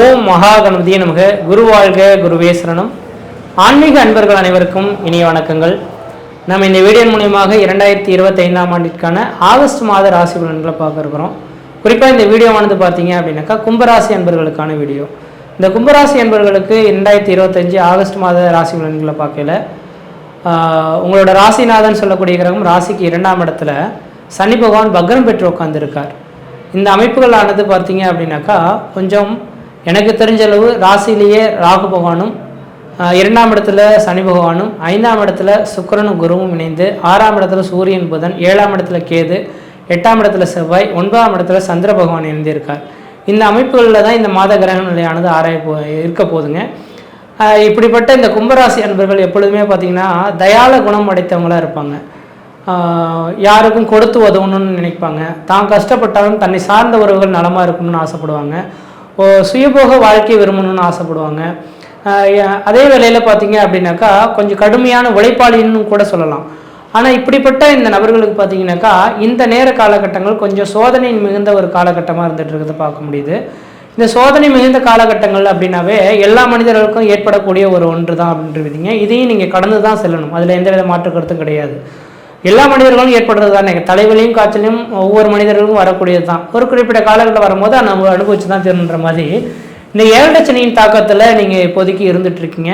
ஓம் மகா கணபதியே நமக. குரு வாழ்க குருவேஸ்வரனும் ஆன்மீக அன்பர்கள் அனைவருக்கும் இனிய வணக்கங்கள். நம்ம இந்த வீடியோ மூலியமாக இரண்டாயிரத்தி இருபத்தைந்தாம் ஆண்டிற்கான ஆகஸ்ட் மாத ராசி பலன்களை பார்க்க இருக்கிறோம். குறிப்பாக இந்த வீடியோவானது பார்த்தீங்க அப்படின்னாக்கா கும்பராசி அன்பர்களுக்கான வீடியோ. இந்த கும்பராசி அன்பர்களுக்கு இரண்டாயிரத்தி இருபத்தஞ்சு ஆகஸ்ட் மாத ராசி பலன்களை பார்க்கல. உங்களோட ராசிநாதன் சொல்லக்கூடிய கிரகம் ராசிக்கு இரண்டாம் இடத்துல சனி பகவான் பக்ரம் பெற்று உட்காந்துருக்கார் இந்த அமைப்புகளானது பார்த்தீங்க அப்படின்னாக்கா கொஞ்சம் எனக்கு தெரிஞ்ச அளவு ராசிலேயே ராகு பகவானும் இரண்டாம் இடத்துல சனி பகவானும் ஐந்தாம் இடத்துல சுக்கரனும் குருவும் இணைந்து ஆறாம் இடத்துல சூரியன் புதன் ஏழாம் இடத்துல கேது எட்டாம் இடத்துல செவ்வாய் ஒன்பதாம் இடத்துல சந்திர பகவான் இணைந்திருக்கார். இந்த அமைப்புகளில் தான் இந்த மாத கிரக நிலையானது ஆராய போ இருக்க போகுதுங்க இப்படிப்பட்ட இந்த கும்பராசி அன்பர்கள் எப்பொழுதுமே பார்த்தீங்கன்னா தயால குணம் அடைத்தவங்களாக இருப்பாங்க. யாருக்கும் கொடுத்து உதவணும்னு நினைப்பாங்க. தான் கஷ்டப்பட்டாலும் தன்னை சார்ந்த உறவுகள் நலமாக இருக்கணும்னு ஆசைப்படுவாங்க. இப்போது சுயபோக வாழ்க்கை விரும்பணும்னு ஆசைப்படுவாங்க. அதே வேளையில் பார்த்தீங்க அப்படின்னாக்கா கொஞ்சம் கடுமையான உழைப்பாளின்னு கூட சொல்லலாம். ஆனால் இப்படிப்பட்ட இந்த நபர்களுக்கு பார்த்தீங்கன்னாக்கா இந்த நேர காலகட்டங்கள் கொஞ்சம் சோதனை மிகுந்த ஒரு காலகட்டமாக இருந்துட்டு இருக்கிறத பார்க்க முடியுது. இந்த சோதனை மிகுந்த காலகட்டங்கள் அப்படின்னாவே எல்லா மனிதர்களுக்கும் ஏற்படக்கூடிய ஒரு ஒன்று தான் அப்படின்றீங்க. இதையும் நீங்கள் கடந்து தான் செல்லணும். அதில் எந்த வித மாற்று கருத்தும் கிடையாது. எல்லா மனிதர்களும் ஏற்படுறது தானே. தலைவலியும் காய்ச்சலையும் ஒவ்வொரு மனிதர்களுக்கும் வரக்கூடியது தான். ஒரு குறிப்பிட்ட காலகட்டம் வரும்போது நம்ம அனுபவிச்சு தான் தீரணுன்ற மாதிரி. இந்த ஏழரை சனியின் தாக்கத்தில் நீங்கள் இப்போதைக்கு இருந்துட்டு இருக்கீங்க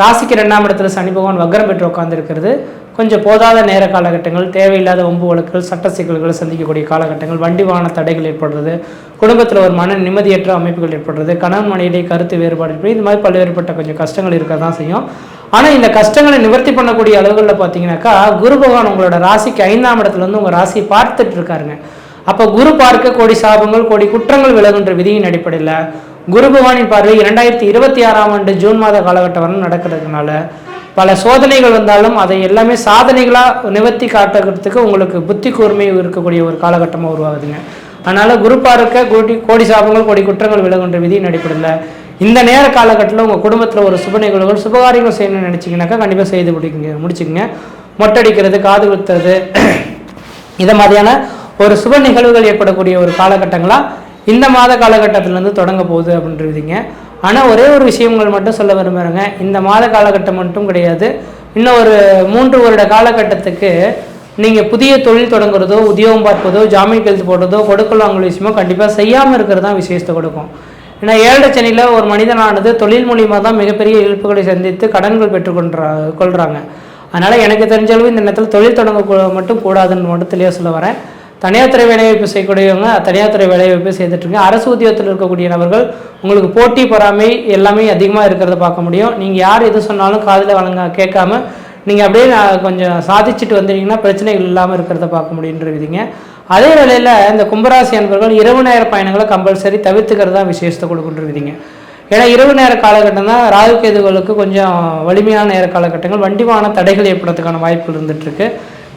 ராசிக்கு ரெண்டாம் இடத்துல சனி பகவான் வக்ரம் பெற்று உட்காந்துருக்கிறது கொஞ்சம் போதாத நேர காலகட்டங்கள் தேவையில்லாத ஒம்பு வழக்குகள் சட்ட சிக்கல்களை சந்திக்கக்கூடிய காலகட்டங்கள் வண்டி வாகன தடைகள் ஏற்படுறது குடும்பத்தில் ஒரு மன நிம்மதியற்ற அமைப்புகள் ஏற்படுறது கணவன் மனையிலே கருத்து வேறுபாடு ஏற்படுறது இந்த மாதிரி பல்வேறுபட்ட கொஞ்சம் கஷ்டங்கள் இருக்க தான் செய்யும். ஆனால் இந்த கஷ்டங்களை நிவர்த்தி பண்ணக்கூடிய அளவுகளில் பார்த்தீங்கன்னாக்கா குரு பகவான் உங்களோட ராசிக்கு ஐந்தாம் இடத்துல வந்து உங்கள் ராசியை பார்த்துட்டு இருக்காருங்க. அப்போ குரு பார்க்க கோடி சாபங்கள் கோடி குற்றங்கள் விலகுன்ற விதியின் அடிப்படையில் குரு பகவானின் பார்வை இரண்டாயிரத்தி இருபத்தி ஆறாம் ஆண்டு ஜூன் மாத காலகட்டம் வரணும் நடக்கிறதுனால பல சோதனைகள் வந்தாலும் அதை எல்லாமே சாதனைகளாக நிவர்த்தி காட்டுறதுக்கு உங்களுக்கு புத்தி கூர்மை இருக்கக்கூடிய ஒரு காலகட்டமாக உருவாகுதுங்க. அதனால குரு பார்க்க கோடி கோடி சாபங்கள் கோடி குற்றங்கள் விலகுன்ற விதியின் அடிப்படையில் இந்த நேர காலகட்டத்தில் உங்கள் குடும்பத்தில் ஒரு சுப நிகழ்வுகள் சுபகாரியங்கள் செய்யணும்னு நினச்சிங்கனாக்கா கண்டிப்பாக செய்து முடிக்குங்க முடிச்சுக்கங்க. மொட்டடிக்கிறது காது குத்துறது இதை மாதிரியான ஒரு சுப நிகழ்வுகள் ஏற்படக்கூடிய ஒரு காலகட்டங்களாக இந்த மாத காலகட்டத்திலேருந்து தொடங்க போகுது அப்படின்றீங்க. ஆனால் ஒரே ஒரு விஷயங்கள் மட்டும் சொல்ல விரும்புகிறேங்க இந்த மாத காலகட்டம் மட்டும் கிடையாது. இன்னும் ஒரு மூன்று வருட காலகட்டத்துக்கு நீங்கள் புதிய தொழில் தொடங்குறதோ உத்தியோகம் பார்ப்பதோ ஜாமீன் கழுத்து போடுறதோ கொடுக்கல் வாங்கல் விஷயமோ கண்டிப்பாக செய்யாமல் இருக்கிறது தான் விசேஷத்தை கொடுக்கும். ஏன்னா ஏழரை சனியில் ஒரு மனிதனானது தொழில் மூலியமாக தான் மிகப்பெரிய இழப்புகளை சந்தித்து கடன்கள் பெற்றுக்கொள்றா கொள்கிறாங்க அதனால் எனக்கு தெரிஞ்ச அளவு இந்த நேரத்தில் தொழில் தொடங்க மட்டும் கூடாதுன்னு மட்டும் தெளிவாக சொல்ல வரேன். தனியார் துறை வேலைவாய்ப்பு செய்யக்கூடியவங்க தனியார் துறை வேலைவாய்ப்பு செய்துட்ருங்க அரசு உத்தியோகத்தில் இருக்கக்கூடிய நபர்கள் உங்களுக்கு போட்டி பொறாமை எல்லாமே அதிகமாக இருக்கிறத பார்க்க முடியும். நீங்கள் யார் எது சொன்னாலும் காதில் வழங்க கேட்காம நீங்கள் அப்படியே நான் கொஞ்சம் சாதிச்சுட்டு வந்தீங்கன்னா பிரச்சனைகள் இல்லாமல் இருக்கிறத பார்க்க முடியுன்ற விதிங்க. அதே வேளையில் இந்த கும்பராசி அன்பர்கள் இரவு நேர பயணங்களை கம்பல்சரி தவிர்த்துக்கிறது தான் விசேஷத்தை கொடுக்குன்ற ஏன்னா இரவு நேர காலகட்டம் தான் ராகு கேதுகளுக்கு கொஞ்சம் வலிமையான நேர காலகட்டங்கள் வண்டிவான தடைகள் ஏற்படுறதுக்கான வாய்ப்புகள் இருந்துகிட்ருக்கு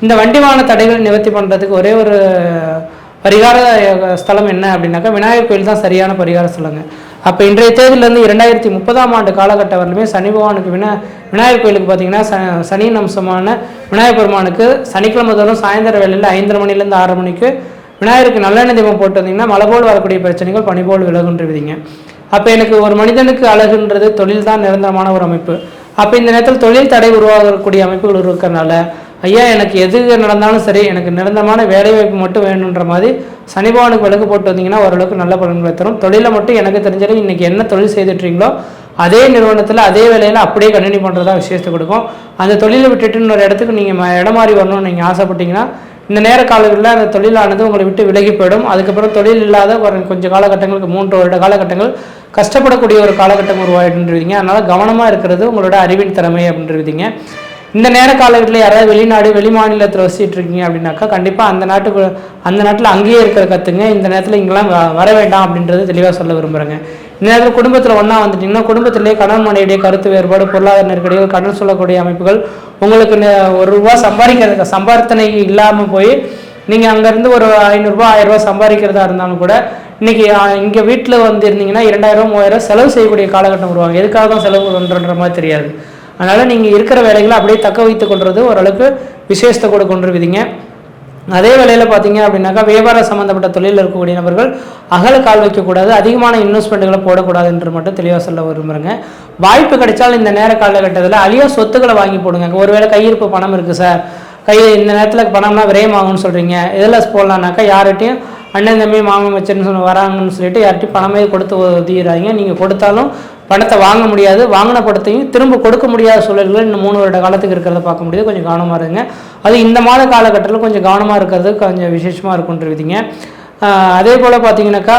இந்த வண்டி வாகன தடைகளை நிவர்த்தி பண்ணுறதுக்கு ஒரே ஒரு பரிகார ஸ்தலம் என்ன அப்படின்னாக்கா விநாயகர் கோயில் தான் சரியான பரிகார ஸ்தலங்க. அப்போ இன்றைய தேதியிலேருந்து இரண்டாயிரத்தி முப்பதாம் ஆண்டு காலகட்டம் வரலுமே சனி பகவானுக்கு வினா விநாயகர் கோயிலுக்கு பார்த்தீங்கன்னா ச சனியின் அம்சமான விநாயகர் பெருமானுக்கு சனிக்கிழமை தோறும் சாயந்தர வேளையில் ஐந்தரை மணிலேருந்து ஆறு மணிக்கு விநாயகருக்கு நல்லெண்ணெய் தீபம் போட்டு வந்தீங்கன்னா மலை போல் வரக்கூடிய பிரச்சனைகள் பனி போல் விலகுன்ற விதிங்க அப்போ எனக்கு ஒரு மனிதனுக்கு அழகுன்றது தொழில் தான் நிரந்தரமான ஒரு அமைப்பு. அப்போ இந்த நேரத்தில் தொழில் தடை உருவாகக்கூடிய அமைப்புகள் இருக்கிறனால ஐயா எனக்கு எது நடந்தாலும் சரி எனக்கு நிரந்தரமான வேலைவாய்ப்பு மட்டும் வேணுன்ற மாதிரி சனிபவனுக்கு விளக்கு போட்டு வந்தீங்கன்னா ஓரளவுக்கு நல்ல பலன்களை தரும். தொழிலை மட்டும் எனக்கு தெரிஞ்சாலும் இன்னைக்கு என்ன தொழில் செய்துட்றீங்களோ அதே நிறுவனத்தில் அதே வேலையில் அப்படியே கண்டினியூ பண்ணுறதா விசேஷத்தை கொடுக்கும். அந்த தொழிலை விட்டுட்டு இன்னொரு இடத்துக்கு நீங்கள் இடம் மாறி வரணும்னு நீங்கள் ஆசைப்பட்டீங்கன்னா இந்த நேர காலங்களில் அந்த தொழிலானது உங்களை விட்டு விலகி போயிடும். அதுக்கப்புறம் தொழில் இல்லாத ஒரு கொஞ்சம் காலகட்டங்களுக்கு மூன்று வருட காலகட்டங்கள் கஷ்டப்படக்கூடிய ஒரு காலகட்டம் உருவாயிட்டுருவீங்க அதனால் கவனமாக இருக்கிறது உங்களோட அறிவின் திறமை அப்படின்றீங்க. இந்த நேர காலகட்டத்தில் யாராவது வெளிநாடு வெளி மாநிலத்தில் வசிச்சுட்டு இருக்கீங்க அப்படின்னாக்கா கண்டிப்பாக அந்த நாட்டுக்கு அந்த நாட்டில் அங்கேயே இருக்கிற கற்றுங்க இந்த நேரத்தில் இங்கெல்லாம் வ- வர வேண்டாம் அப்படின்றது தெளிவாக சொல்ல விரும்புகிறேங்க இந்த நேரத்தில் குடும்பத்தில் ஒன்றா வந்துட்டிங்கன்னா குடும்பத்திலேயே கணவன் மனைவிடைய கருத்து வேறுபாடு பொருளாதார நெருக்கடிகள் கடன் சொல்லக்கூடிய அமைப்புகள் உங்களுக்கு ஒரு ரூபா சம்பாதிக்கிறதுக்கு சம்பார்த்தனை இல்லாமல் போய் நீங்கள் அங்கேருந்து ஒரு ஐநூறுரூபா ஆயிரரூபா சம்பாதிக்கிறதா இருந்தாலும் கூட இன்னைக்கு இங்கே வீட்டில் வந்து இருந்தீங்கன்னா இரண்டாயிரம் மூவாயிரம் செலவு செய்யக்கூடிய காலகட்டம் வருவாங்க எதுக்காக தான் செலவு பண்ணுறன்ற மாதிரி தெரியாது. அதனால் நீங்கள் இருக்கிற வேலைகளை அப்படியே தக்க வைத்து கொள்வது ஓரளவுக்கு விசேஷத்தை கூட விதிங்க அதே வேலையில் பார்த்தீங்க அப்படின்னாக்கா வியாபாரம் சம்மந்தப்பட்ட தொழிலில் இருக்கக்கூடிய நபர்கள் அகல கால் வைக்கக்கூடாது அதிகமான இன்வெஸ்ட்மெண்ட்டுகளை போடக்கூடாதுன்ற மட்டும் தெளிவாக சொல்ல விரும்புகிறேங்க வாய்ப்பு கிடைச்சால் இந்த நேர காலகட்டத்தில் அழியா சொத்துக்களை வாங்கி போடுங்க ஒருவேளை கையிருப்பு பணம் இருக்குது சார். கை இந்த நேரத்தில் பணம்னா விரயமாகும்னு சொல்கிறீங்க இதில் போடலான்னாக்கா யார்கிட்டையும் அண்ணன் தம்பி மாமன் மச்சன்னு சொல்லி வராங்கன்னு சொல்லிட்டு யார்கிட்டையும் பணமே கொடுத்து உதவிடுறாங்க நீங்கள் கொடுத்தாலும் பணத்தை வாங்க முடியாது வாங்கின படத்தையும் திரும்ப கொடுக்க முடியாத சூழல்கள் இன்னும் மூணு வருட காலத்துக்கு இருக்கிறத பார்க்க முடியுது. கொஞ்சம் கவனமாக இருங்க. அது இந்த மாத காலகட்டத்தில் கொஞ்சம் கவனமாக இருக்கிறது கொஞ்சம் விசேஷமாக இருக்குன்றிருக்கீங்க அதே போல் பார்த்தீங்கன்னாக்கா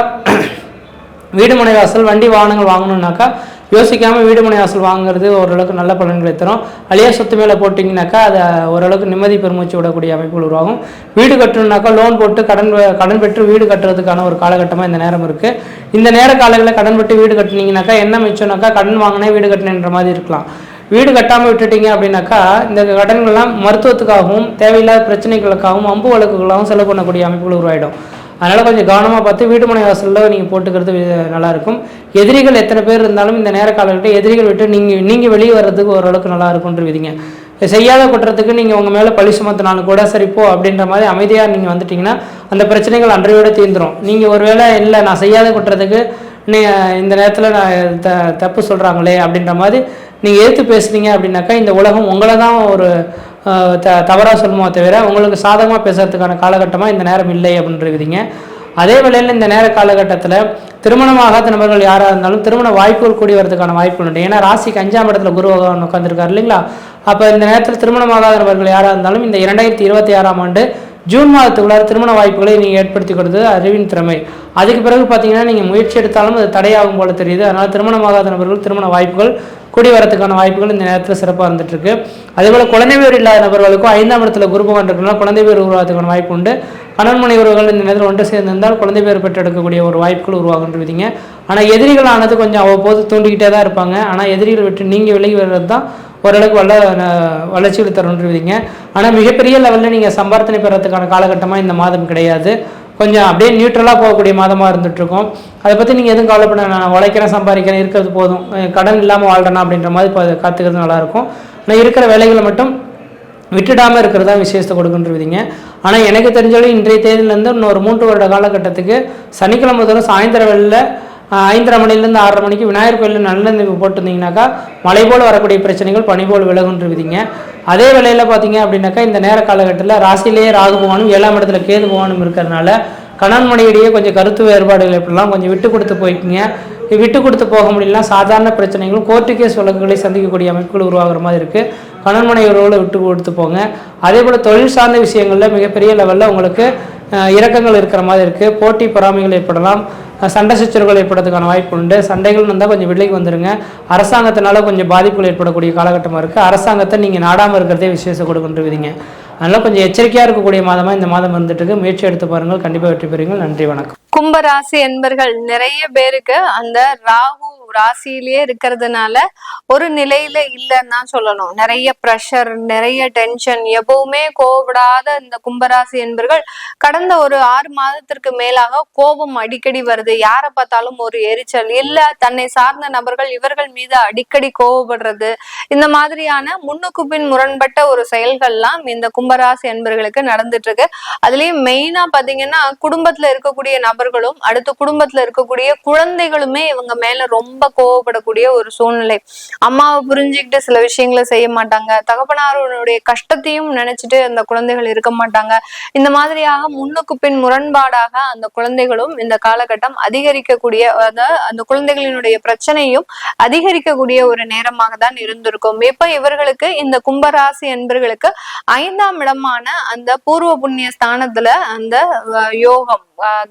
வீடு முனைவாசல் வண்டி வாகனங்கள் வாங்கணுன்னாக்கா யோசிக்காமல் வீடு மனை வாசல் வாங்குறது ஓரளவுக்கு நல்ல பலன்களை தரும். அழியா சொத்து மேலே போட்டிங்கனாக்கா அது ஓரளவுக்கு நிம்மதி பெருமூச்சு விடக்கூடிய அமைப்புகள் உருவாகும். வீடு கட்டணுனாக்கா லோன் போட்டு கடன் கடன் பெற்று வீடு கட்டுறதுக்கான ஒரு காலகட்டமாக இந்த நேரம் இருக்குது இந்த நேர காலங்களில் கடன் பெற்று வீடு கட்டினீங்கனாக்கா என்ன மிச்சம்னாக்கா கடன் வாங்கினே வீடு கட்டினேன்ற மாதிரி இருக்கலாம். வீடு கட்டாமல் விட்டுட்டீங்க அப்படின்னாக்கா இந்த கடன்கள்லாம் மருத்துவத்துக்காகவும் தேவையில்லாத பிரச்சனைகளுக்காகவும் அம்பு வழக்குகளாகவும் செலவு பண்ணக்கூடிய அமைப்புகள் உருவாயிடும். அதனால் கொஞ்சம் கவனமாக பார்த்து வீட்டு மனை வாசலில் நீங்கள் போட்டுக்கிறது நல்லாயிருக்கும். எதிரிகள் எத்தனை பேர் இருந்தாலும் இந்த நேர காலகட்டம் எதிரிகள் விட்டு நீங்கள் நீங்கள் வெளியே வர்றதுக்கு ஓரளவுக்கு நல்லா இருக்கும்ன்ற விதிங்க செய்யாத குற்றத்துக்கு நீங்கள் உங்கள் மேலே பழி சுமத்தினாலும் கூட சரி போ அப்படின்ற மாதிரி அமைதியாக நீங்கள் வந்துட்டீங்கன்னா அந்த பிரச்சனைகள் அன்றையோட தீர்ந்துரும். நீங்கள் ஒருவேளை இல்லை நான் செய்யாத குற்றத்துக்கு நீ இந்த நேரத்தில் நான் த தப்பு சொல்கிறாங்களே அப்படின்ற மாதிரி நீங்கள் எடுத்து பேசுனீங்க அப்படின்னாக்கா இந்த உலகம் உங்களை தான் ஒரு த தவறாக சொல்லுமோ தவிர உங்களுக்கு சாதகமாக பேசுறதுக்கான காலகட்டமாக இந்த நேரம் இல்லை அப்படின்றீங்க அதே வேளையில் இந்த நேர காலகட்டத்தில் திருமணமாகாத நபர்கள் யாராக இருந்தாலும் திருமண வாய்ப்புகள் கூடி வரதுக்கான வாய்ப்புகள் உண்டு. ஏன்னா ராசிக்கு அஞ்சாம் இடத்துல குரு பகவான் உட்காந்துருக்காரு இல்லைங்களா? அப்போ இந்த நேரத்தில் திருமணமாகாத நபர்கள் யாராக இருந்தாலும் இந்த இரண்டாயிரத்தி இருபத்தி ஆறாம் ஆண்டு ஜூன் மாதத்துக்குள்ளார திருமண வாய்ப்புகளை நீங்கள் ஏற்படுத்தி கொடுத்தது அறிவின் திறமை. அதுக்கு பிறகு பார்த்தீங்கன்னா நீங்கள் முயற்சி எடுத்தாலும் அது தடையாகும் போல தெரியுது. அதனால் திருமணமாகாத நபர்கள் திருமண வாய்ப்புகள் கூடி வரதுக்கான வாய்ப்புகள் இந்த நேரத்தில் சிறப்பாக இருந்துட்டுருக்கு. அதேபோல் குழந்தை பேர் இல்லாத நபர்களுக்கும் ஐந்தாம் இடத்துல குரு பகவான் இருக்கிறனால குழந்தை பேர் உருவாகிறதுக்கான வாய்ப்பு உண்டு. கணவன் உறவுகள் இந்த நேரத்தில் ஒன்று சேர்ந்திருந்தால் குழந்தை பேர் பெற்றெடுக்கக்கூடிய ஒரு வாய்ப்புகள் உருவாகுன்றீங்க ஆனால் எதிரிகள் ஆனது கொஞ்சம் அவ்வப்போது தூண்டிக்கிட்டே தான் இருப்பாங்க. ஆனால் எதிரிகளை விட்டு நீங்கள் விலகி வர்றது தான் ஓரளவுக்கு வல்ல ந- வளர்ச்சிகள் தருன்றீங்க ஆனால் மிகப்பெரிய லெவலில் நீங்கள் சம்பார்த்தனை பெறத்துக்கான காலகட்டமாக இந்த மாதம் கிடையாது. கொஞ்சம் அப்படியே நியூட்ரலாக போகக்கூடிய மாதமாக இருந்துகிட்ருக்கோம் அதை பற்றி நீங்கள் எதுவும் கவலைப்பட நான் உழைக்கிறேன் சம்பாதிக்கிறேன் இருக்கிறது போதும். கடன் இல்லாமல் வாழ்கிறேன் அப்படின்ற மாதிரி இப்போ காத்துக்கிறது நல்லாயிருக்கும். ஆனால் இருக்கிற வேலைகளை மட்டும் விட்டுடாமல் இருக்கிறது தான் விசேஷத்தை விதிங்க ஆனால் எனக்கு தெரிஞ்சாலும் இன்றைய தேதியிலேருந்து இன்னொரு மூன்று வருட காலகட்டத்துக்கு சனிக்கிழமை தோறும் சாயந்தர வேலையில் ஐந்தரை மணிலேருந்து ஆறரை மணிக்கு விநாயகர் கோயிலில் நல்லெண்ணெய் போட்டிருந்தீங்கன்னாக்கா மழை போல் வரக்கூடிய பிரச்சனைகள் பனி போல் விலகுன்றீங்க அதே வேலையில் பார்த்தீங்க அப்படின்னாக்கா இந்த நேர காலகட்டத்தில் ராசியிலேயே ராகு பகவானும் ஏழாம் இடத்துல கேது பகவானும் இருக்கிறதுனால கணவன் மனைவிடையே கொஞ்சம் கருத்து வேறுபாடுகள் எப்படிலாம் கொஞ்சம் விட்டு கொடுத்து போய்க்குங்க விட்டு கொடுத்து போக முடியலனா சாதாரண பிரச்சனைகளும் கோர்ட்டு கேஸ் வழக்குகளை சந்திக்கக்கூடிய அமைப்புகள் உருவாகுற மாதிரி இருக்குது கணவன் மனைவி உறவுகளை விட்டு கொடுத்து போங்க. அதே போல் தொழில் சார்ந்த விஷயங்களில் மிகப்பெரிய லெவலில் உங்களுக்கு இறக்கங்கள் இருக்கிற மாதிரி இருக்குது போட்டி பொறாமைகள் ஏற்படலாம். சண்டை சச்சரவுகள் ஏற்படுறதுக்கான வாய்ப்பு உண்டு. சண்டைகள் வந்தால் கொஞ்சம் விலைக்கு வந்துருங்க. அரசாங்கத்தினால கொஞ்சம் பாதிப்புகள் ஏற்படக்கூடிய காலகட்டமாக இருக்குது அரசாங்கத்தை நீங்கள் நாடாமல் இருக்கிறதே விசேஷம் கொடுக்குன்றீங்க அதனால் கொஞ்சம் எச்சரிக்கையாக இருக்கக்கூடிய மாதமாக இந்த மாதம் வந்துட்டு முயற்சி எடுத்து பாருங்கள். கண்டிப்பாக வெற்றி பெறுங்கள் நன்றி வணக்கம். கும்பராசி என்பர்கள் நிறைய பேருக்கு அந்த ராகு ராசியிலேயே இருக்கிறதுனால ஒரு நிலையில இல்லைன்னு தான் சொல்லணும். நிறைய ப்ரெஷர் நிறைய டென்ஷன் எப்பவுமே கோவிடாத இந்த கும்பராசி என்பர்கள் கடந்த ஒரு ஆறு மாதத்திற்கு மேலாக கோபம் அடிக்கடி வருது. யாரை பார்த்தாலும் ஒரு எரிச்சல். இல்ல தன்னை சார்ந்த நபர்கள் இவர்கள் மீது அடிக்கடி கோபப்படுறது இந்த மாதிரியான முன்னுக்கு பின் முரண்பட்ட ஒரு செயல்கள்லாம் இந்த கும்பராசி என்பர்களுக்கு நடந்துட்டு இருக்கு. அதுலயும் மெயினா பாத்தீங்கன்னா குடும்பத்துல இருக்கக்கூடிய நபர்களும் அடுத்து குடும்பத்துல இருக்கக்கூடிய குழந்தைகளுமே இவங்க மேல ரொம்ப கோவப்படக்கூடிய ஒரு சூழ்நிலை. அம்மாவை புரிஞ்சுக்கிட்டு சில விஷயங்களை செய்ய மாட்டாங்க. தகப்பனாருடைய கஷ்டத்தையும் நினைச்சிட்டு அந்த குழந்தைகள் இருக்க மாட்டாங்க. இந்த மாதிரியாக முன்னுக்கு பின் முரண்பாடாக அந்த குழந்தைகளும் இந்த காலகட்டம் அதிகரிக்கக்கூடிய அந்த குழந்தைகளினுடைய பிரச்சனையும் அதிகரிக்கக்கூடிய ஒரு நேரமாக தான் இருந்திருக்கும். இப்ப இவர்களுக்கு இந்த கும்பராசி என்பர்களுக்கு ஐந்தாம் இடமான அந்த பூர்வ புண்ணிய ஸ்தானத்துல அந்த யோகம் அஹ்,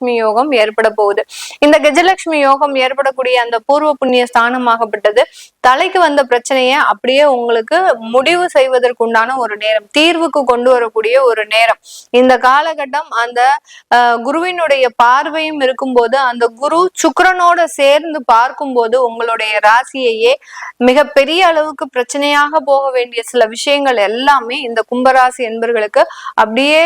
கஜலட்சுமி யோகம் ஏற்பட போகுது. இந்த கஜலட்சுமி யோகம் ஏற்படக்கூடிய அந்த பூர்வ புண்ணிய ஸ்தானமாகப்பட்டது. தலைக்கு வந்த பிரச்சனையை அப்படியே உங்களுக்கு முடிவு செய்வதற்குண்டான ஒரு நேரம் தீர்வுக்கு கொண்டு வரக்கூடிய ஒரு நேரம். இந்த காலகட்டம் அந்த குருவினுடைய பார்வையும் இருக்கும்போது அந்த குரு சுக்கரனோட சேர்ந்து பார்க்கும்போது உங்களுடைய ராசியையே மிக பெரிய அளவுக்கு பிரச்சனையாக போக வேண்டிய சில விஷயங்கள் எல்லாமே இந்த கும்பராசி என்பர்களுக்கு அப்படியே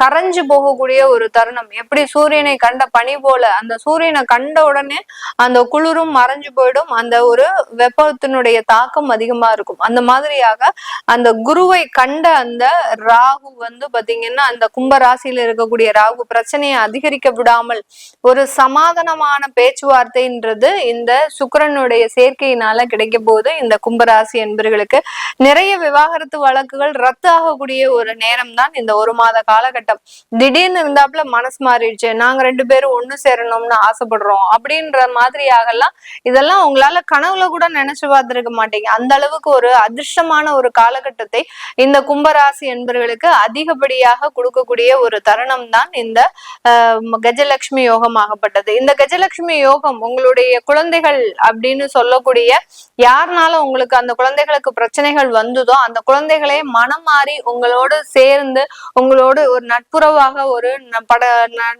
கரைஞ்சு போகக்கூடிய ஒரு தருணம். எப்படி சூரியனை சூரியனை கண்ட பனி போல அந்த சூரியனை கண்ட உடனே அந்த குளிரும் மறைஞ்சு போயிடும். அந்த ஒரு வெப்பத்தினுடைய தாக்கம் அதிகமா இருக்கும். அந்த மாதிரியாக அந்த குருவை கண்ட அந்த ராகு வந்து பாத்தீங்கன்னா அந்த கும்ப ராசியில இருக்கக்கூடிய ராகு பிரச்சனையை அதிகரிக்க விடாமல் ஒரு சமாதானமான பேச்சுவார்த்தைன்றது இந்த சுக்கரனுடைய சேர்க்கையினால கிடைக்க போது இந்த கும்பராசி என்பர்களுக்கு நிறைய விவாகரத்து வழக்குகள் ரத்து ஆகக்கூடிய ஒரு நேரம் தான் இந்த ஒரு மாத காலகட்டம். திடீர்னு இருந்தாப்புல மனசு மாறிடுச்சு. நாங்க ரெண்டு பேரும் ஒண்ணு சேரணும்னு ஆசைப்படுறோம் அப்படின்ற மாதிரியாகலாம் இதெல்லாம் உங்களால கனவுல கூட நினைச்சு பார்த்திருக்க மாட்டீங்க. அந்த அளவுக்கு ஒரு அதிர்ஷ்டமான ஒரு காலகட்டத்தை இந்த கும்பராசி என்பர்களுக்கு அதிகப்படியாக கொடுக்கக்கூடிய ஒரு தருணம் தான் இந்த கஜலட்சுமி யோகம் ஆகப்பட்டது. இந்த கஜலட்சுமி யோகம் உங்களுடைய குழந்தைகள் அப்படின்னு சொல்லக்கூடிய யாருனால உங்களுக்கு அந்த குழந்தைகளுக்கு பிரச்சனைகள் வந்ததோ அந்த குழந்தைகளே மனம் மாறி உங்களோடு சேர்ந்து உங்களோடு ஒரு நட்புறவாக ஒரு பட ந-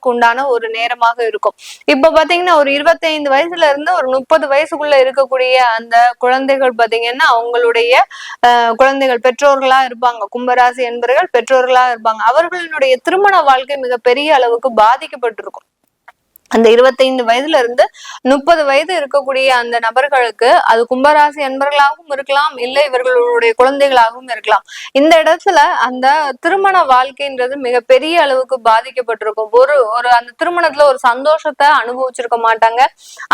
உண்டான ஒரு நேரமாக இருக்கும். இப்ப பாத்தீங்கன்னா ஒரு இருபத்தைந்து வயசுல இருந்து ஒரு முப்பது வயசுக்குள்ள இருக்கக்கூடிய அந்த குழந்தைகள் பாத்தீங்கன்னா அவங்களுடைய அஹ், குழந்தைகள் பெற்றோர்களா இருப்பாங்க. கும்பராசி என்பவர்கள் பெற்றோர்களா இருப்பாங்க. அவர்களுடைய திருமண வாழ்க்கை மிகப்பெரிய அளவுக்கு பாதிக்கப்பட்டிருக்கும். அந்த இருபத்தைந்து வயதுல இருந்து முப்பது வயது இருக்கக்கூடிய அந்த நபர்களுக்கு அது கும்பராசி அன்பர்களாகவும் இருக்கலாம் இல்லை இவர்களுடைய குழந்தைகளாகவும் இருக்கலாம். இந்த இடத்துல அந்த திருமண வாழ்க்கைன்றது மிகப்பெரிய அளவுக்கு பாதிக்கப்பட்டிருக்கும். ஒரு ஒரு அந்த திருமணத்துல ஒரு சந்தோஷத்தை அனுபவிச்சிருக்க மாட்டாங்க.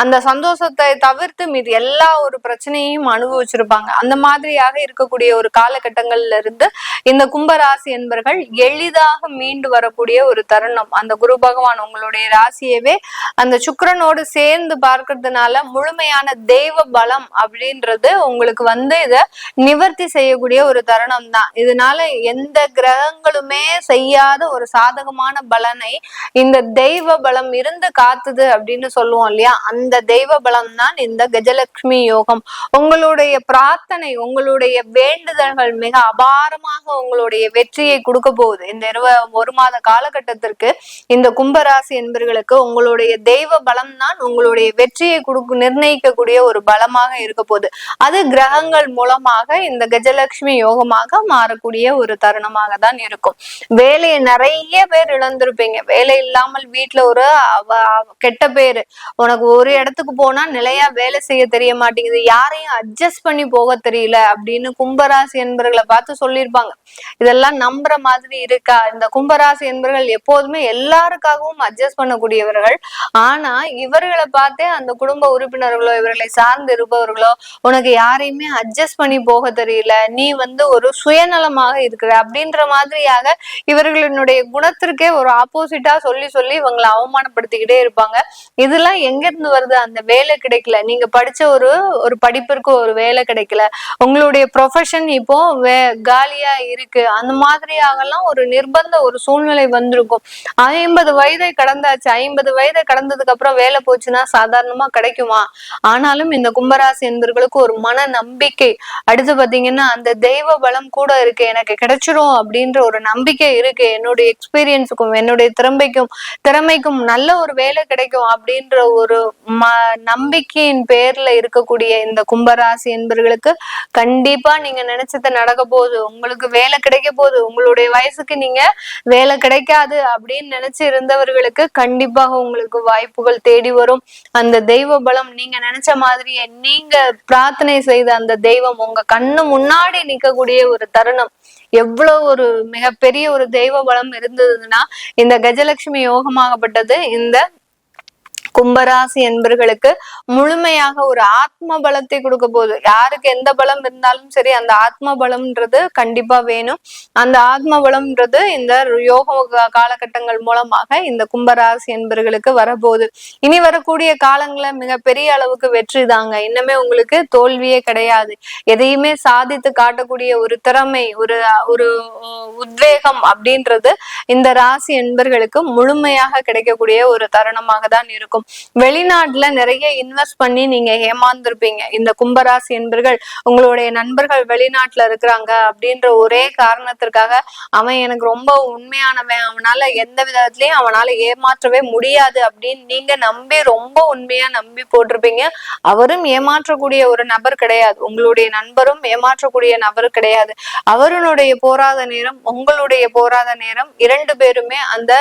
அந்த சந்தோஷத்தை தவிர்த்து மீது எல்லா ஒரு பிரச்சனையும் அனுபவிச்சிருப்பாங்க. அந்த மாதிரியாக இருக்கக்கூடிய ஒரு காலகட்டங்கள்ல இருந்து இந்த கும்பராசி என்பர்கள் எளிதாக மீண்டு வரக்கூடிய ஒரு தருணம். அந்த குரு பகவான் உங்களுடைய ராசியவே அந்த சுக்கரனோடு சேர்ந்து பார்க்கறதுனால முழுமையான தெய்வ பலம் அப்படின்றது உங்களுக்கு வந்து இத நிவர்த்தி செய்யக்கூடிய ஒரு தருணம் தான் இதனால எந்த கிரகங்களுமே செய்யாத ஒரு சாதகமான பலனை இந்த தெய்வ பலம் இருந்து காத்துது அப்படின்னு சொல்லுவோம் இல்லையா? அந்த தெய்வ பலம் தான் இந்த கஜலட்சுமி யோகம். உங்களுடைய பிரார்த்தனை உங்களுடைய வேண்டுதல்கள் மிக அபாரமாக உங்களுடைய வெற்றியை கொடுக்க போகுது. இந்த இருவ ஒரு மாத காலகட்டத்திற்கு இந்த கும்பராசி என்பர்களுக்கு உங்களுடைய தெய்வ பலம் தான் உங்களுடைய வெற்றியை கொடுக்க நிர்ணயிக்கக்கூடிய ஒரு பலமாக இருக்க போகுது. அது கிரகங்கள் மூலமாக இந்த கஜலட்சுமி யோகமாக மாறக்கூடிய ஒரு தருணமாக தான் இருக்கும். வேலையை நிறைய பேர் இழந்திருப்பீங்க. வேலை இல்லாமல் வீட்டுல ஒரு கெட்ட பேரு. உனக்கு ஒரு இடத்துக்கு போனா நிலையா வேலை செய்ய தெரிய மாட்டேங்குது. யாரையும் அட்ஜஸ்ட் பண்ணி போக தெரியல அப்படின்னு கும்பராசி என்பர்களை பார்த்து சொல்லியிருப்பாங்க. இதெல்லாம் நம்புற மாதிரி இருக்கா? இந்த கும்பராசி என்பர்கள் எப்போதுமே எல்லாருக்காகவும் அட்ஜஸ்ட் பண்ணக்கூடியவர்கள் ஆனா இவர்களை பார்த்தே அந்த குடும்ப உறுப்பினர்களோ இவர்களை சார்ந்து இருப்பவர்களோ உனக்கு யாரையுமே அட்ஜஸ்ட் பண்ணி போக தெரியல. நீ வந்து ஒரு சுயநலமாக இருக்கிற அப்படின்ற மாதிரியாக இவர்களினுடைய குணத்திற்கே ஒரு ஆப்போசிட்டா சொல்லி சொல்லி இவங்களை அவமானப்படுத்திக்கிட்டே இருப்பாங்க. இதெல்லாம் எங்க இருந்து வருது? அந்த வேலை கிடைக்கல. நீங்க படிச்ச ஒரு ஒரு படிப்பிற்கு ஒரு வேலை கிடைக்கல. உங்களுடைய ப்ரொஃபஷன் இப்போ வே காலியா இருக்கு. அந்த மாதிரியாகலாம் ஒரு நிர்பந்த ஒரு சூழ்நிலை வந்திருக்கும். ஐம்பது வயதை கடந்தாச்சு. ஐம்பது வயது கடந்ததுக்கு அப்புறம் வேலை போச்சுன்னா சாதாரணமா கிடைக்குமா? ஆனாலும் இந்த கும்பராசி என்பவர்களுக்கு ஒரு மன நம்பிக்கை. அடுத்து பாத்தீங்கன்னா அந்த தெய்வ பலம் கூட இருக்கு. எனக்கு கிடைச்சிரும் அப்படின்ற ஒரு நம்பிக்கை இருக்கு. என்னுடைய எக்ஸ்பீரியன்ஸுக்கும் என்னுடைய திறமைக்கும் திறமைக்கும் நல்ல ஒரு வேலை கிடைக்கும் அப்படின்ற ஒரு ம நம்பிக்கையின் பேர்ல இருக்கக்கூடிய இந்த கும்பராசி என்பவர்களுக்கு கண்டிப்பா நீங்க நினைச்சது நடக்க போகுது. உங்களுக்கு வேலை கிடைக்க போகுது. உங்களுடைய வயசுக்கு நீங்க வேலை கிடைக்காது அப்படின்னு நினைச்சு இருந்தவர்களுக்கு கண்டிப்பாக உங்களுக்கு வாய்ப்புகள் தேடி வரும். அந்த தெய்வ பலம் நீங்க நினைச்ச மாதிரியே நீங்க பிரார்த்தனை செய்த அந்த தெய்வம் உங்க கண்ணு முன்னாடி நிக்கக்கூடிய ஒரு தருணம். எவ்வளவு ஒரு மிகப்பெரிய ஒரு தெய்வ பலம் இருந்ததுன்னா இந்த கஜலட்சுமி யோகமாகப்பட்டது. இந்த கும்பராசி என்பர்களுக்கு முழுமையாக ஒரு ஆத்ம பலத்தை கொடுக்க போகுது. யாருக்கு எந்த பலம் இருந்தாலும் சரி அந்த ஆத்ம பலம்ன்றது கண்டிப்பா வேணும். அந்த ஆத்ம பலம்ன்றது இந்த யோக காலகட்டங்கள் மூலமாக இந்த கும்பராசி என்பர்களுக்கு வரப்போகுது. இனி வரக்கூடிய காலங்கள மிகப்பெரிய அளவுக்கு வெற்றி தாங்க. இன்னுமே உங்களுக்கு தோல்வியே கிடையாது. எதையுமே சாதித்து காட்டக்கூடிய ஒரு திறமை ஒரு ஒரு உத்வேகம் அப்படின்றது இந்த ராசி என்பர்களுக்கு முழுமையாக கிடைக்கக்கூடிய ஒரு தருணமாக தான் இருக்கும். வெளிநாட்டுல நிறைய இன்வெஸ்ட் பண்ணி நீங்க ஏமாந்துருப்பீங்க. இந்த கும்பராசி என்பர்கள் உங்களுடைய நண்பர்கள் வெளிநாட்டுல இருக்கிறாங்க அப்படின்ற ஒரே காரணத்திற்காக அவன் எனக்கு ரொம்ப உண்மையானவன். அவனால எந்த விதத்துலயும் அவனால ஏமாற்றவே முடியாது அப்படின்னு நீங்க நம்பி ரொம்ப உண்மையா நம்பி போட்டிருப்பீங்க. அவரும் ஏமாற்றக்கூடிய ஒரு நபர் கிடையாது. உங்களுடைய நண்பரும் ஏமாற்றக்கூடிய நபர் கிடையாது. அவருடைய போராத நேரம் உங்களுடைய போராத நேரம் இரண்டு பேருமே அந்த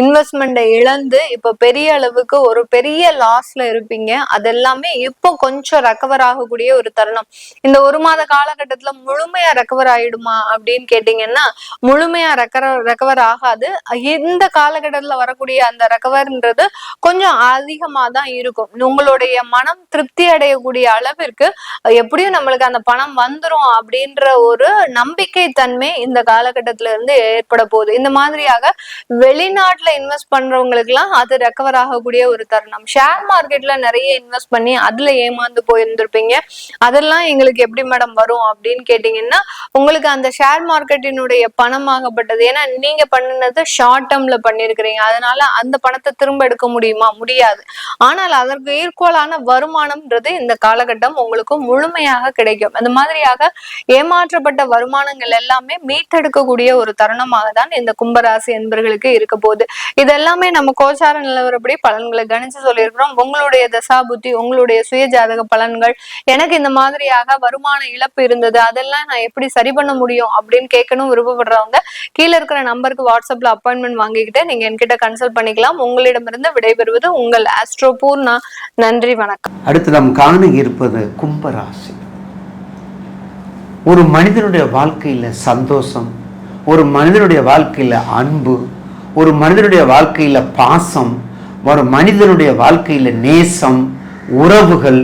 இன்வெஸ்ட்மெண்ட்டை இழந்து இப்ப பெரிய பெரிய அளவுக்கு ஒரு பெரிய லாஸ்ல இருப்பீங்க. அதெல்லாமே இப்போ கொஞ்சம் ரெக்கவர் ஆகக்கூடிய ஒரு தருணம். இந்த ஒரு மாத காலகட்டத்துல முழுமையா ரெக்கவர் ஆயிடுமா அப்படின்னு கேட்டீங்கன்னா முழுமையா ரெக்கவர் ரெக்கவர் ஆகாது. இந்த காலகட்டத்துல வரக்கூடிய அந்த ரெக்கவர்ன்றது கொஞ்சம் அதிகமா தான் இருக்கும். உங்களுடைய மனம் திருப்தி அடையக்கூடிய அளவிற்கு எப்படியும் நம்மளுக்கு அந்த பணம் வந்துரும் அப்படின்ற ஒரு நம்பிக்கை தன்மை இந்த காலகட்டத்துல இருந்து ஏற்பட போகுது. இந்த மாதிரியாக வெளிநாட்டுல இன்வெஸ்ட் பண்றவங்களுக்கு எல்லாம் அது ரெக்கவர் ஆகக்கூடிய ஒரு தருணம். ஷேர் மார்க்கெட்ல நிறைய இன்வெஸ்ட் பண்ணி அதுல ஏமாந்து போயிருந்திருப்பீங்க. அதெல்லாம் எங்களுக்கு எப்படி மேடம் வரும் அப்படின்னு கேட்டீங்கன்னா உங்களுக்கு அந்த ஷேர் மார்க்கெட்டினுடைய பணமாகப்பட்டது. ஏன்னா நீங்க பண்ணினது ஷார்ட் டேர்ம்ல பண்ணிருக்கிறீங்க. அதனால அந்த பணத்தை திரும்ப எடுக்க முடியுமா? முடியாது. ஆனால் அதற்கு ஈக்குவலான வருமானம்ன்றது இந்த காலகட்டம் உங்களுக்கு முழுமையாக கிடைக்கும். அந்த மாதிரியாக ஏமாற்றப்பட்ட வருமானங்கள் எல்லாமே மீட்டெடுக்கக்கூடிய ஒரு தருணமாக தான் இந்த கும்பராசி என்பர்களுக்கு இருக்க போகுது. இதெல்லாமே நம்ம கோச்சார நிலவரப்படி பலன்களை கணிச்சு சொல்லியிருக்கிறோம். உங்களுடைய தசா புத்தி உங்களுடைய சுய ஜாதக பலன்கள் எனக்கு இந்த மாதிரியாக வருமான இழப்பு இருந்தது அதெல்லாம் நான் எப்படி சரி பண்ண முடியும் அப்படின்னு கேட்கணும் விருப்பப்படுறவங்க கீழே இருக்கிற நம்பருக்கு வாட்ஸ்அப்ல அப்பாயின்மெண்ட் வாங்கிக்கிட்டு நீங்க என்கிட்ட கன்சல்ட் பண்ணிக்கலாம். உங்களிடமிருந்து விடைபெறுவது உங்கள் ஆஸ்ட்ரோ பூர்ணா நன்றி வணக்கம். அடுத்து நாம் காண இருப்பது கும்பராசி ஒரு மனிதனுடைய வாழ்க்கையில சந்தோஷம் ஒரு மனிதனுடைய வாழ்க்கையில அன்பு ஒரு மனிதனுடைய வாழ்க்கையில பாசம் ஒரு மனிதனுடைய வாழ்க்கையில் நேசம் உறவுகள்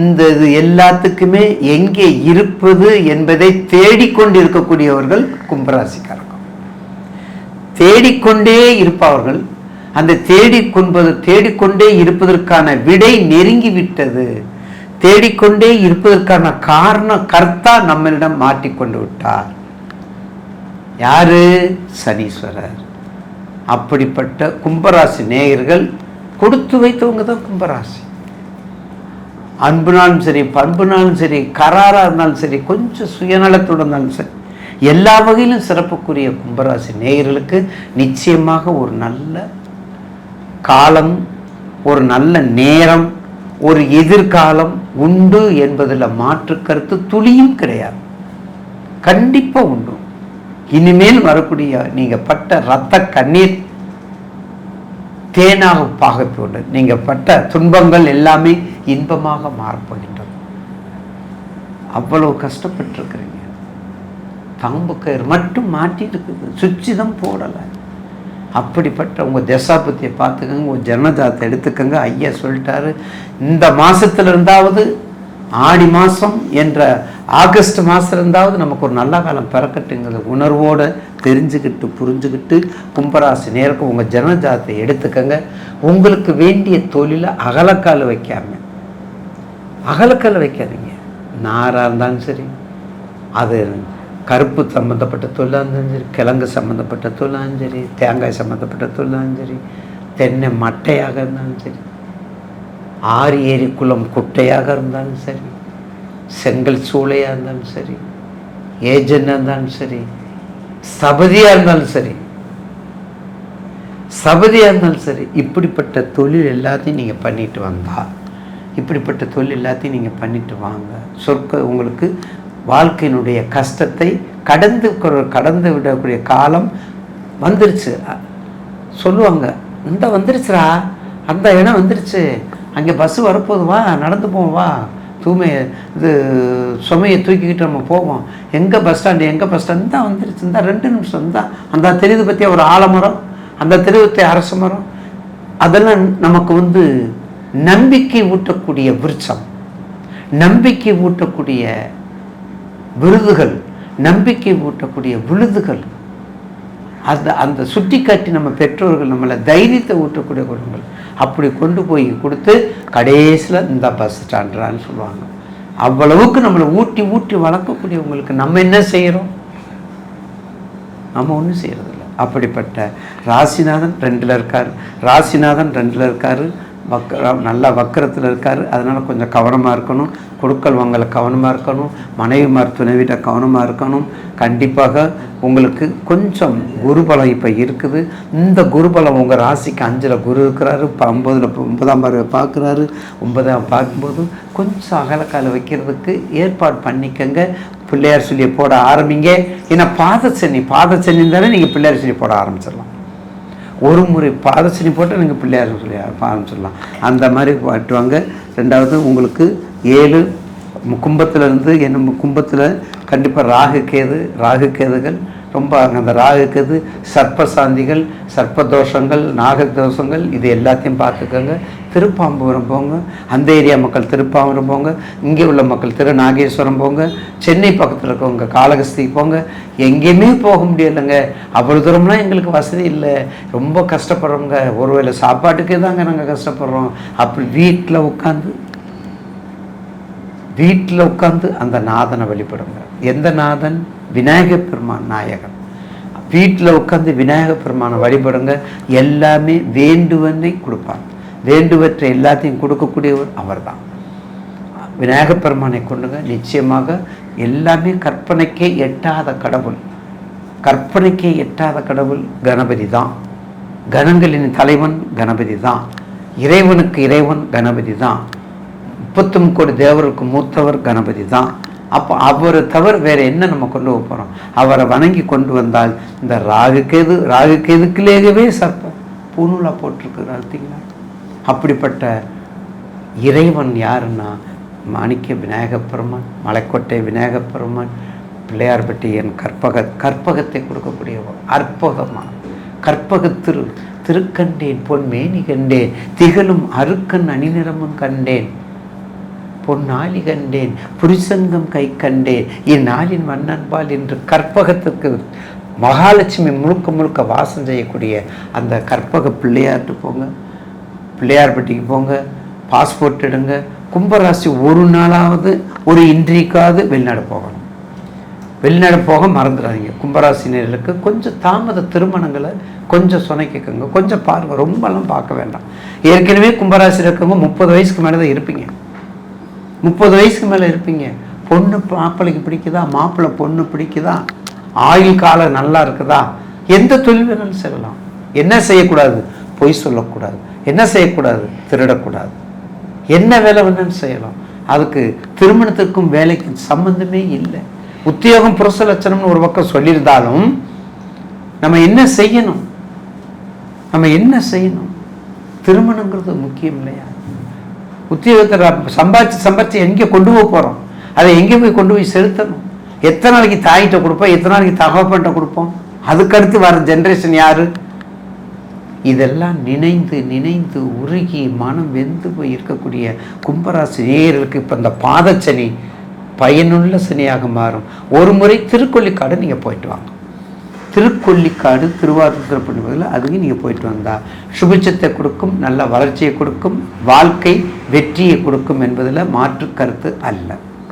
இந்த இது எல்லாத்துக்குமே எங்கே இருப்பது என்பதை தேடிக்கொண்டு இருக்கக்கூடியவர்கள் கும்பராசிக்காரர்கள். தேடிக்கொண்டே இருப்பவர்கள் அந்த தேடிக்கொன்பது தேடிக்கொண்டே இருப்பதற்கான விடை நெருங்கி விட்டது தேடிக்கொண்டே இருப்பதற்கான காரணம் கர்த்தா நம்மளிடம் மாட்டிக்கொண்டு விட்டார். யாரு? சனீஸ்வரர். அப்படிப்பட்ட கும்பராசி நேயர்கள் கொடுத்து வைத்தவங்க தான் கும்பராசி. அன்புனாலும் சரி பண்புனாலும் சரி கராராக இருந்தாலும் சரி கொஞ்சம் சுயநலத்துடன் இருந்தாலும் சரி எல்லா வகையிலும் சிறப்புக்குரிய கும்பராசி நேயர்களுக்கு நிச்சயமாக ஒரு நல்ல காலம் ஒரு நல்ல நேரம் ஒரு எதிர்காலம் உண்டு என்பதில் மாற்று கருத்து துளியும் கிடையாது. கண்டிப்பாக உண்டு. இனிமேல் வரக்கூடிய நீங்கள் பட்ட ரத்த கண்ணீர் தேனாக பாகத்தோடு நீங்கள் பட்ட துன்பங்கள் எல்லாமே இன்பமாக மாறப்போகின்றது அவ்வளவு கஷ்டப்பட்டுருக்குறீங்க. தாம்பு கயிறு மட்டும் மாட்டி இருக்குது சுவிட்சு தான் போடலை. அப்படிப்பட்ட உங்கள் தசாபத்தியை பார்த்துக்கோங்க. உங்கள் ஜனஜாத்தை எடுத்துக்கோங்க. ஐயா சொல்லிட்டாரு இந்த மாதத்துல இருந்தாவது ஆடி மாதம் என்ற ஆகஸ்ட் மாதம் இருந்தாவது நமக்கு ஒரு நல்ல காலம் பிறக்கட்டுங்கிற உணர்வோடு தெரிஞ்சுக்கிட்டு புரிஞ்சுக்கிட்டு கும்பராசி நேருக்கு உங்கள் ஜனஜாத்தை எடுத்துக்கங்க. உங்களுக்கு வேண்டிய தொழிலை அகலக்கால் வைக்காம அகலக்கால் வைக்காதீங்க. நாராக இருந்தாலும் சரி அது கருப்பு சம்மந்தப்பட்ட தொழிலாக இருந்தாலும் சரி கிழங்கு சம்மந்தப்பட்ட தொழிலாகவும் சரி தேங்காய் சம்மந்தப்பட்ட தொழிலாகவும் சரி தென்னை மட்டையாக இருந்தாலும் சரி ஆறு ஏரி குளம் குட்டையாக இருந்தாலும் சரி செங்கல் சூளையாக இருந்தாலும் சரி ஏஜென்டாக இருந்தாலும் சரி சபதியாக இருந்தாலும் சரி சபதியாக இருந்தாலும் சரி இப்படிப்பட்ட தொழில் எல்லாத்தையும் நீங்கள் பண்ணிட்டு வந்தா இப்படிப்பட்ட தொழில் எல்லாத்தையும் நீங்கள் பண்ணிட்டு வாங்க. சொற்க உங்களுக்கு வாழ்க்கையினுடைய கஷ்டத்தை கடந்து கடந்து விடக்கூடிய காலம் வந்துருச்சு. சொல்லுவாங்க இந்த வந்துருச்சுடா அந்த இடம் வந்துருச்சு. அங்கே பஸ்ஸு வரப்போது வா நடந்து போவோம் வா. தூய்மை இது சுமையை தூக்கிக்கிட்டு நம்ம போவோம். எங்கே பஸ் ஸ்டாண்டு எங்கே பஸ் ஸ்டாண்டு தான் வந்துருச்சு தான் ரெண்டு நிமிஷம் தான் அந்த தெரிவு பற்றிய ஒரு ஆலமரம்? அந்த தெருவத்தை அரச மரம்? அதெல்லாம் நமக்கு வந்து நம்பிக்கை ஊட்டக்கூடிய விருட்சம். நம்பிக்கை ஊட்டக்கூடிய விருதுகள் நம்பிக்கை ஊட்டக்கூடிய விழுதுகள். அந்த அந்த சுட்டி காட்டி நம்ம பெற்றோர்கள் நம்மளை தைரியத்தை ஊட்டக்கூடிய குடும்பங்கள். அப்படி கொண்டு போய் கொடுத்து கடைசியில் இந்த பஸ் ஸ்டாண்டான்னு சொல்லுவாங்க. அவ்வளவுக்கு நம்மளை ஊட்டி ஊட்டி வளர்க்கக்கூடியவங்களுக்கு நம்ம என்ன செய்கிறோம் நம்ம ஒன்றும் செய்கிறதில்ல அப்படிப்பட்ட ராசிநாதன் ரெண்டில் இருக்கார். ராசிநாதன் ரெண்டில் இருக்கார். வக்க நல்லா வக்கரத்தில் இருக்கார். அதனால் கொஞ்சம் கவனமாக இருக்கணும். கொடுக்கல் வாங்கல கவனமாக இருக்கணும். மனைவிமார் துணைவிட்ட கவனமாக இருக்கணும். கண்டிப்பாக உங்களுக்கு கொஞ்சம் குருபலம் இப்போ இருக்குது. இந்த குருபலம் உங்கள் ராசிக்கு அஞ்சில் குரு இருக்கிறாரு. இப்போ ஐம்பதில் ஒன்பதாம் பார்வை பார்க்குறாரு. ஒன்பதாம் பார்க்கும்போது கொஞ்சம் அகலக்கால வைக்கிறதுக்கு ஏற்பாடு பண்ணிக்கங்க. பிள்ளையார் சொல்லியை போட ஆரம்பிங்க. ஏன்னா பாதச்சனி பாதச்சனி தானே நீங்கள் பிள்ளையார் சொல்லி போட ஆரம்பிச்சிடலாம். ஒரு முறை பாதசனி போட்டு நீங்கள் பிள்ளையார் சொல்லி ஆரம்பிச்சிடலாம். அந்த மாதிரி பாட்டுவாங்க ரெண்டாவது உங்களுக்கு ஏழு கும்பத்தில் இருந்து என்ன கும்பத்தில் கண்டிப்பாக ராகு கேது ராகு கேதுகள் ரொம்ப அந்த ராகு கேது சர்ப்ப சாந்திகள் சர்ப்ப தோஷங்கள் நாக தோஷங்கள் இது எல்லாத்தையும் பார்த்துக்கோங்க. திருப்பாம்பூரம் போங்க அந்த ஏரியா மக்கள் திருப்பாம்புரம் போங்க இங்கே உள்ள மக்கள் திரு நாகேஸ்வரம் போங்க சென்னை பக்கத்தில் இருக்கவங்க காளகஸ்திக்கு போங்க எங்கேயுமே போக முடியலைங்க. அவ்வளோ தூரம்லாம் எங்களுக்கு வசதி இல்லை. ரொம்ப கஷ்டப்படுறோங்க ஒருவேளை சாப்பாட்டுக்கே தாங்க நாங்கள் கஷ்டப்படுறோம். அப்படி வீட்டில் உட்காந்து வீட்டில் உட்காந்து அந்த நாதனை வழிபடுங்க. எந்த நாதன்? விநாயக பெருமான் நாயகன். வீட்டில் உட்காந்து விநாயக பெருமானை வழிபடுங்க. எல்லாமே வேண்டுவனை கொடுப்பாங்க. வேண்டுவற்றை எல்லாத்தையும் கொடுக்கக்கூடியவர் அவர்தான். விநாயகப் பெருமானை கொண்டுங்க. நிச்சயமாக எல்லாமே கற்பனைக்கே எட்டாத கடவுள். கற்பனைக்கே எட்டாத கடவுள் கணபதி தான். கணங்களின் தலைவன் கணபதி தான். இறைவனுக்கு இறைவன் கணபதி தான். முப்பத்தும் கோடி தேவருக்கு மூத்தவர் கணபதி தான். அப்போ அவரை தவிர வேறு என்ன நம்ம கொண்டு போக போகிறோம் அவரை வணங்கி கொண்டு வந்தால் இந்த ராகு கேது ராகு கேதுக்குலேயவே சர்ப்பம் பூநூலாக போட்டிருக்கிறார் பார்த்தீங்களா? அப்படிப்பட்ட இறைவன் யாருன்னா மாணிக்க விநாயகப் பெருமான் மலைக்கோட்டை விநாயகப் பெருமான் பிள்ளையார்பட்டி என் கற்பக கற்பகத்தை கொடுக்கக்கூடிய அற்பகமாக கற்பகத்திரு திருக்கண்டேன் பொன்மேனி கண்டேன் திகழும் அருக்கன் அணிநிறமும் கண்டேன் பொன்னாளி கண்டேன் புரிசங்கம் கை கண்டேன் இந்நாளின் மன்னன்பால் என்று கற்பகத்துக்கு மகாலட்சுமி முழுக்க முழுக்க வாசம் செய்யக்கூடிய அந்த கற்பக பிள்ளையார்ட்டு போங்க. பிள்ளையார்பட்டிக்கு போங்க பாஸ்போர்ட் எடுங்க கும்பராசி ஒரு நாளாவது ஒரு இன்றைக்காவது வெளிநாடு போகணும். வெளிநாடு போக மறந்துடாதீங்க. கும்பராசினியர்களுக்கு கொஞ்சம் தாமத திருமணங்களை கொஞ்சம் சுனைக்கிக்கோங்க. கொஞ்சம் பாருங்கள் ரொம்பலாம் பார்க்க வேண்டாம். ஏற்கனவே கும்பராசி இருக்கவங்க முப்பது வயசுக்கு மேலே தான் இருப்பீங்க. முப்பது வயசுக்கு மேலே இருப்பீங்க. பொண்ணு மாப்பிள்ளைக்கு பிடிக்குதா? மாப்பிள்ளை பொண்ணு பிடிக்குதா? ஆயுள் காலம் நல்லா இருக்குதா? எந்த தொழில் வேணாலும் செய்யலாம் என்ன செய்யக்கூடாது? பொய் சொல்லக்கூடாது. என்ன செய்யக்கூடாது? திருடக்கூடாது. என்ன வேலை வேணாலும் செய்யலாம். அதுக்கு திருமணத்துக்கும் வேலைக்கும் சம்பந்தமே இல்லை. உத்தியோகம் புருஷ லட்சணம்னு ஒரு பக்கம் சொல்லியிருந்தாலும் நம்ம என்ன செய்யணும்? நம்ம என்ன செய்யணும்? திருமணங்கிறது முக்கியம் இல்லையா? உத்தியோகத்தை சம்பாதிச்சு சம்பாதிச்சு எங்கே கொண்டு போக போகிறோம் அதை எங்கே போய் கொண்டு போய் செலுத்தணும்? எத்தனை நாளைக்கு தாயிட்ட கொடுப்போம்? எத்தனை நாளைக்கு தகவல்கிட்ட கொடுப்போம்? அதுக்கடுத்து வர ஜென்ரேஷன் யாரு? இதெல்லாம் நினைந்து நினைந்து உருகி மனம் வெந்து போய் இருக்கக்கூடிய கும்பராசி நேயர்களுக்கு இப்போ இந்த பாதச்சனி பயனுள்ள சனியாக மாறும். ஒரு முறை திருக்கொள்ளிக்காடு நீங்கள் போயிட்டு வாங்க. திருக்கொல்லிக்காடு திருவாரூர் திருப்பணிபதில் அதுக்கு நீங்கள் போயிட்டு வந்தால் சுபிச்சத்தை கொடுக்கும் நல்ல வளர்ச்சியை கொடுக்கும் வாழ்க்கை வெற்றியை கொடுக்கும் என்பதில் மாற்று கருத்து அல்ல.